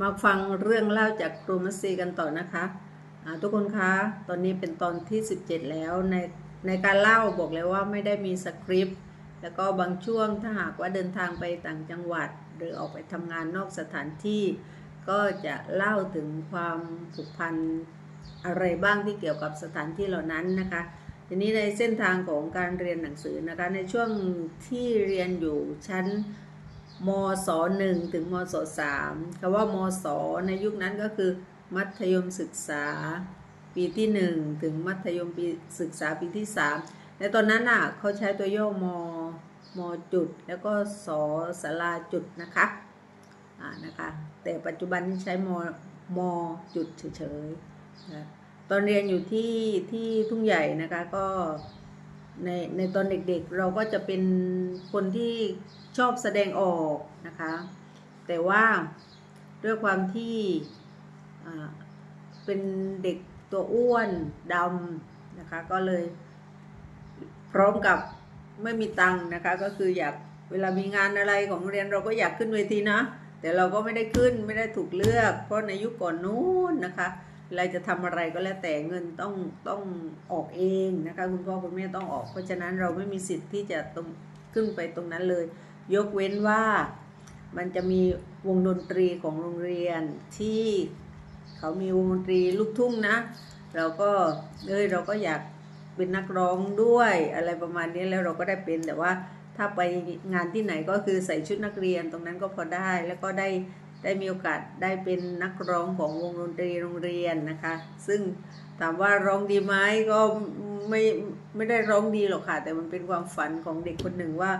มาฟังเรื่องเล่าจากครูมัสซีกันต่อนะคะทุกคนคะ ตอนนี้เป็นตอนที่ 17 แล้วในในการเล่าบอกเลยว่าไม่ได้มีสคริปต์แล้วก็บางช่วงถ้าหากว่าเดินทางไปต่างจังหวัด หรือออกไปทำงานนอกสถานที่ ก็จะเล่าถึงความผูกพันอะไรบ้างที่เกี่ยวกับสถานที่เหล่านั้นนะคะ ทีนี้ในเส้นทางของการเรียนหนังสือนะคะในช่วงที่เรียนอยู่ชั้น มศหนึ่งถึงมศสามคำว่ามศในยุคนั้นก็คือ มัธยมศึกษาปีที่หนึ่งถึงมัธยมปีศึกษาปีที่สามในตอนนั้นน่ะเขาใช้ตัวย่อมมจุด แล้วก็สสลาจุดนะคะอ่านะคะแต่ปัจจุบันนี้ใช้มมจุดเฉยๆนะตอนเรียนอยู่ที่ที่ทุ่งใหญ่นะคะก็ ในในตอนเด็กๆเราก็จะเป็นคนที่ชอบแสดงออกนะคะ แต่ว่าด้วยความที่เป็นเด็กตัวอ้วนดำนะคะ ก็เลยพร้อมกับไม่มีตังค์นะคะ ก็คืออยากเวลามีงานอะไรของโรงเรียนเราก็อยากขึ้นเวทีนะ แต่เราก็ไม่ได้ขึ้นไม่ได้ถูกเลือก เพราะในยุคก่อนนู้นนะคะ เวลาจะทำอะไรก็แล้วแต่เงินต้องต้องออกเองนะคะคุณพ่อคุณแม่ต้องออก เพราะฉะนั้นเราไม่มีสิทธิ์ที่จะตรงขึ้นไปตรงนั้นเลย ยกเว้นว่ามันจะมีวงดนตรีของโรงเรียนที่เขามีวงดนตรีลูกทุ่งนะ เราก็เอ้ยเราก็อยากเป็นนักร้องด้วยอะไรประมาณนี้แล้วเราก็ได้เป็นแต่ว่าถ้าไปงานที่ไหนก็คือใส่ชุดนักเรียนตรงนั้นก็พอได้แล้วก็ได้ ได้มีโอกาสได้เป็นนักร้องของวงดนตรีโรงเรียนนะคะ ซึ่งถามว่าร้องดีไหมก็ไม่ไม่ได้ร้องดีหรอกค่ะ แต่มันเป็นความฝันของเด็กคนหนึ่งว่า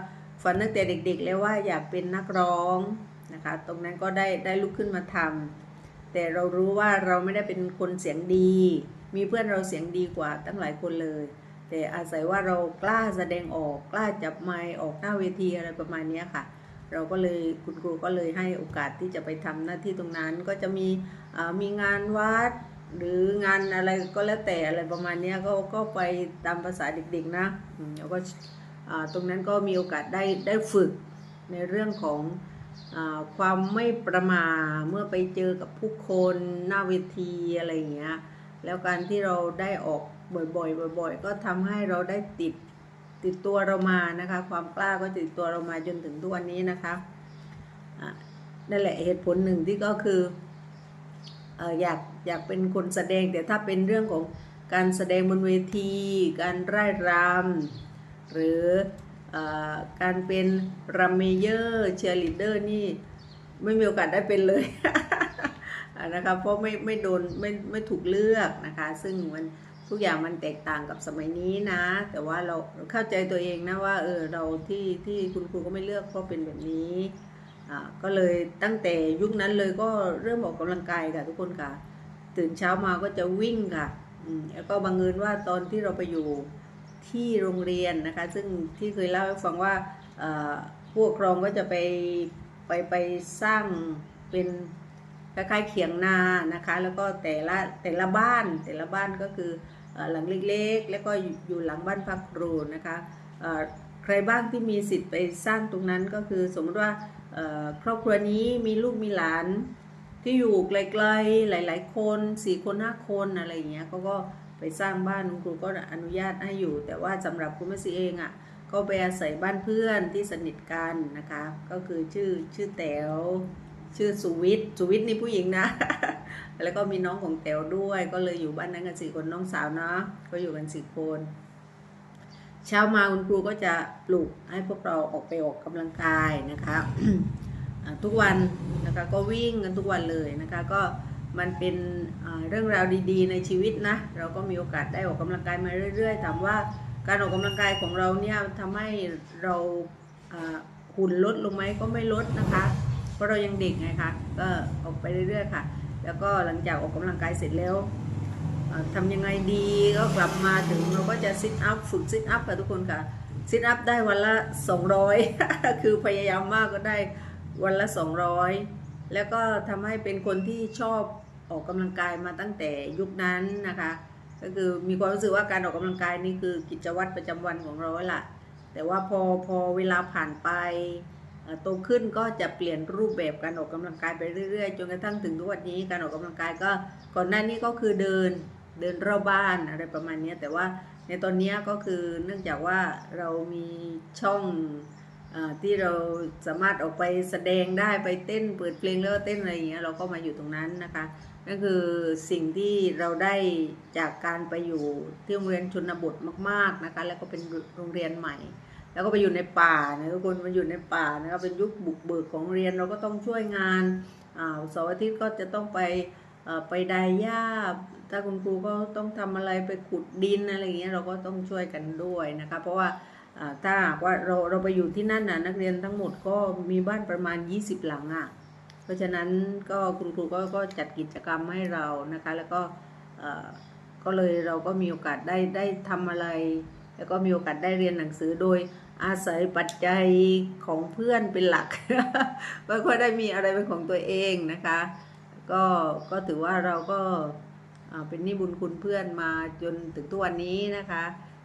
ฝันตั้งแต่เด็ก ๆ แล้วว่าอยากเป็นนักร้องนะคะ ตรงนั้นก็ได้ได้ลุกขึ้นมาทำแต่เรารู้ว่าเราไม่ได้เป็นคนเสียงดี มีเพื่อนเราเสียงดีกว่าตั้งหลายคนเลย แต่อาศัยว่าเรากล้าแสดงออกกล้าจับไมค์ออกหน้าเวทีอะไรประมาณนี้ค่ะ เราก็เลยคุณครูก็เลยให้โอกาสที่จะไปทำหน้าที่ตรงนั้นก็จะมีมีงานวัดหรืองานอะไรก็แล้วแต่อะไรประมาณนี้ก็ก็ไปตามภาษาเด็กๆนะอืมแล้วก็ตรงนั้นก็มีโอกาสได้ได้ฝึกในเรื่องของอความไม่ประมาทเมื่อไปเจอกับผู้คนหน้าเวทีอะไรอย่างเงี้ยแล้วการที่เราได้ออกบ่อยๆบ่อย ๆ ก็ทำให้เราได้ติด ติดตัวเรามานะคะ ความกล้าก็ติดตัวเรามาจนถึงทุกวันนี้นะคะะนั่นแหละเหตุผลหนึ่งที่ก็คือออยากอยากเป็นคนแสดงแต่ถ้าเป็นเรื่องของการแสดงบนเวที การร่ายรำหรืออการเป็นรัมเมเยอร์เชียร์ลีดเดอร์นี่ไม่มีโอกาสได้เป็นเลยนะคะเพราะไม่ไม่โดนไม่ไม่ถูกเลือกนะคะ ซึ่งมัน ทุกอย่างมันแตกต่างกับสมัยนี้นะ แต่ว่าเราเข้าใจตัวเองนะว่าเออเราที่ที่คุณครูก็ไม่เลือกเพราะเป็นแบบนี้อ่าก็เลยตั้งแต่ยุคนั้นเลยก็เริ่มออกกำลังกายค่ะทุกคนค่ะ ตื่นเช้ามาก็จะวิ่งค่ะอืมแล้วก็บังเอิญว่าตอนที่เราไปอยู่ที่โรงเรียนนะคะ ซึ่งที่เคยเล่าให้ฟังว่าอ่อผู้ปกครองก็จะไปไปไปสร้างเป็น คล้ายๆเขียงนานะคะ แล้วก็แต่ละแต่ละบ้านแต่ละบ้านก็คือหลังเล็กๆ แล้วก็อยู่หลังบ้านพักครูนะคะใครบ้างที่มีสิทธิ์ไปสร้างตรงนั้นก็คือสมมติว่าครอบครัวนี้มีลูกมีหลานที่อยู่ไกลๆ หลาย ๆ คนสี่คนห้าคนอะไรอย่างเงี้ยเขาก็ไปสร้างบ้านคุณครูก็อนุญาตให้อยู่ แต่ว่าสำหรับคุณแม่ซีเองอะ่ะก็ไปอาศัยบ้านเพื่อนที่สนิทกันนะคะ ก็คือชื่อชื่อแต๋ว ชื่อสุวิทย์สุวิทย์นี่ผู้หญิงนะ แล้วก็มีน้องของแต๋วด้วย ก็เลยอยู่บ้านนั้นกันสี่คนน้องสาวเนาะก็อยู่กันสี่คนเช้ามาคุณครูก็จะปลุกให้พวกเราออกไปออกกำลังกายนะคะทุกวันนะคะก็วิ่งกันทุกวันเลยนะคะก็มันเป็นเรื่องราวดีๆ ในชีวิตนะ เราก็มีโอกาสได้ออกกำลังกายมาเรื่อย ๆ ถามว่าการออกกำลังกายของเราเนี่ยทำให้เราหุ่นลดลงไหมก็ไม่ลดนะคะ ราะเรายังเด็กไงคะก็ออกไปเรื่อยๆค่ะ แล้วก็หลังจากออกกำลังกายเสร็จแล้วอ่าทำยังไงดีก็กลับมาถึงเราก็จะซิทอัพฝึกซิทอัพค่ะทุกคนค่ะซิทอัพได้วันละ 200 คือพยายามมากก็ได้วันละ 200 แล้วก็ทำให้เป็นคนที่ชอบออกกำลังกายมาตั้งแต่ยุคนั้นนะคะ ก็คือมีความรู้สึกว่าการออกกำลังกายนี่คือกิจวัตรประจำวันของเราแล้วล่ะแต่ว่าพอพอเวลาผ่านไป โตขึ้นก็จะเปลี่ยนรูปแบบการออกกำลังกายไปเรื่อยๆ จนกระทั่งถึงทุกวันนี้การออกกำลังกายก็ก่อนหน้านี้ก็คือเดินเดินรอบบ้านอะไรประมาณนี้แต่ว่าในตอนนี้ก็คือเนื่องจากว่าเรามีช่องอที่เราสามารถออกไปแสดงได้ไปเต้นเปิดเพลงแล้วก็เต้นอะไรอย่างเงี้ยเราก็มาอยู่ตรงนั้นนะคะนั่นคือสิ่งที่เราได้จากการไปอยู่ที่โรงเรียนชนบทมาก ๆนะคะแล้วก็เป็นโรงเรียนใหม่ แล้วก็ไปอยู่ในป่านะทุกคนมาอยู่ในป่านะครับเป็นยุคบุกเบิกของเรียนเราก็ต้องช่วยงานอ่าเสาร์อาทิตย์ก็จะต้องไปไปไดหญ้าถ้าคุณครูก็ต้องทำอะไรไปขุดดินอะไรอย่างเงี้ยเราก็ต้องช่วยกันด้วยนะคะเพราะว่าถ้าหากว่าเราเราไปอยู่ที่นั่นน่ะนักเรียนทั้งหมดก็มีบ้านประมาณ 20 หลังอะเพราะฉะนั้นก็คุณครูก็ก็จัดกิจกรรมให้เรานะคะแล้วก็ก็เลยเราก็มีโอกาสได้ได้ทำอะไร แล้วก็มีโอกาสได้เรียนหนังสือโดย อาศัยปัจจัยของเพื่อนเป็นหลักไม่ค่อยได้มีอะไรเป็นของตัวเองนะคะ ก็ก็ถือว่าเราก็เป็นนี้บุญคุณเพื่อนมาจนถึงทุกวันนี้นะคะ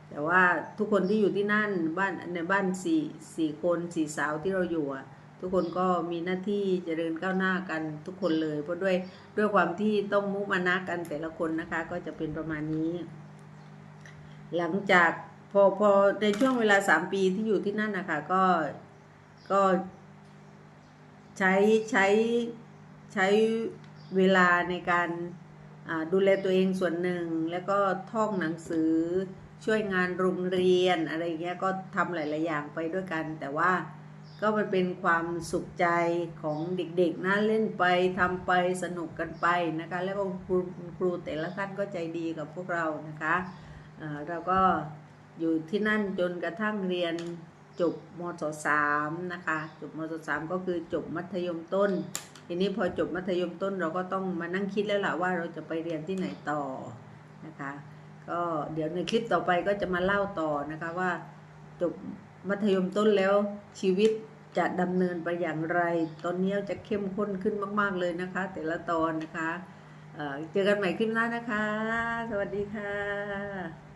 แต่ว่าทุกคนที่อยู่ที่นั่นบ้านในบ้านสี่สี่คนสี่สาวที่เราอยู่ทุกคนก็มีหน้าที่เจริญก้าวหน้ากันทุกคนเลย เพราะด้วยด้วยความที่ต้องมุมานะกันแต่ละคนนะคะ ก็จะเป็นประมาณนี้ หลังจาก พอพอในช่วงเวลาสามปีที่อยู่ที่นั่นนะคะก็ก็ใช้ใช้ใช้เวลาในการดูแลตัวเองส่วนหนึ่ง แล้วก็ท่องหนังสือช่วยงานโรงเรียนอะไรเงี้ยก็ทำหลาย ๆ อย่างไปด้วยกัน แต่ว่าก็มันเป็นความสุขใจของเด็ก ๆนะเล่นไปทำไปสนุกกันไปนะคะแล้วก็ครูครูแต่ละท่านก็ใจดีกับพวกเรานะคะเราก็ อยู่ที่นั่นจนกระทั่งเรียนจบมศสามนะคะ จบมศสามก็คือจบมัธยมต้น ทีนี้พอจบมัธยมต้นเราก็ต้องมานั่งคิดแล้วล่ะว่าเราจะไปเรียนที่ไหนต่อนะคะ ก็เดี๋ยวในคลิปต่อไปก็จะมาเล่าต่อนะคะว่าจบมัธยมต้นแล้วชีวิตจะดำเนินไปอย่างไร ตอนนี้จะเข้มข้นขึ้นมาก ๆ เลยนะคะ แต่ละตอนนะคะเเจอกันใหม่คลิปหน้านะคะ สวัสดีค่ะ